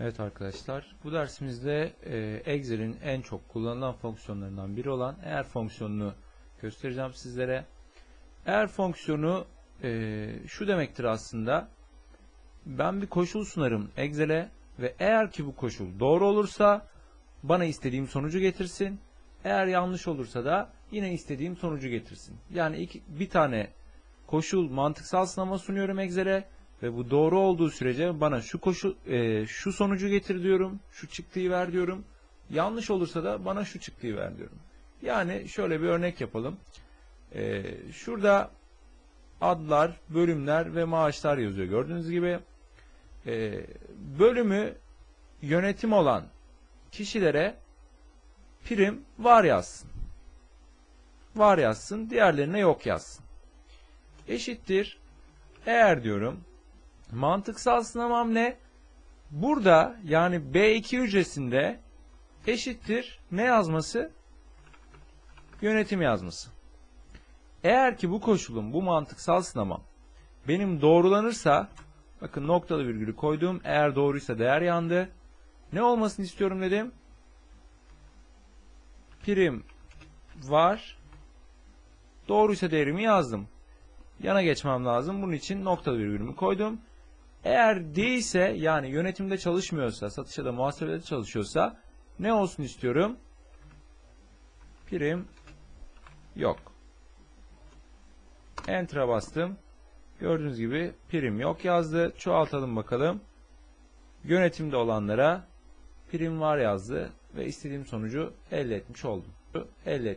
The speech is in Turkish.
Evet arkadaşlar, bu dersimizde e, Excel'in en çok kullanılan fonksiyonlarından biri olan eğer fonksiyonunu göstereceğim sizlere. Eğer fonksiyonu e, şu demektir aslında, ben bir koşul sunarım Excel'e ve eğer ki bu koşul doğru olursa bana istediğim sonucu getirsin. Eğer yanlış olursa da yine istediğim sonucu getirsin. Yani iki, bir tane koşul mantıksal sınama sunuyorum Excel'e ve bu doğru olduğu sürece bana şu koşu e, şu sonucu getir diyorum, şu çıktıyı ver diyorum. Yanlış olursa da bana şu çıktıyı ver diyorum. Yani şöyle bir örnek yapalım. E, şurada adlar, bölümler ve maaşlar yazıyor. Gördüğünüz gibi e, bölümü yönetim olan kişilere prim var yazsın. Var yazsın, diğerlerine yok yazsın. Eşittir. Eğer diyorum mantıksal sınamam ne? Burada yani B2 hücresinde eşittir ne yazması? Yönetim yazması. Eğer ki bu koşulum, bu mantıksal sınamam benim doğrulanırsa bakın noktalı virgülü koydum. Eğer doğruysa değer yandı. Ne olmasını istiyorum dedim. Prim var. Doğruysa değerimi yazdım. Yana geçmem lazım. Bunun için noktalı virgülümü koydum. Eğer değilse yani yönetimde çalışmıyorsa, satışa da muhasebede çalışıyorsa ne olsun istiyorum? Prim yok. Enter'a bastım. Gördüğünüz gibi prim yok yazdı. Çoğaltalım bakalım. Yönetimde olanlara prim var yazdı ve istediğim sonucu elde etmiş oldum. Elde